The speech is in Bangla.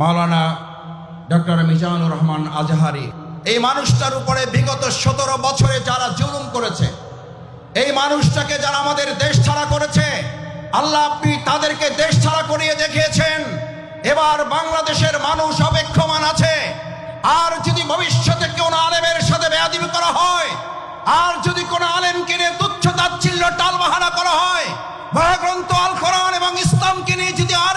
মাওলানা ডক্টর মিজানুর রহমান আজহারি, এই মানুষটার উপরে বিগত সতেরো বছরে যারা জুলুম করেছে, এই মানুষটাকে যারা আমাদের দেশ ছাড়া করেছে, আল্লাহ আপনি তাদেরকে দেশ ছাড়া করিয়ে দেখিয়েছেন। এবার বাংলাদেশের মানুষ অপেক্ষমান আছে। আর যদি ভবিষ্যতে কোনো আলেমের সাথে বেয়াদিবি করা হয়, আর যদি কোনো আলেমকে নিয়ে তুচ্ছ তাচ্ছিল্য টালবাহানা করা হয়, মহাগ্রন্থ আল কোরআন এবং ইসলামকে নিয়ে যদি আর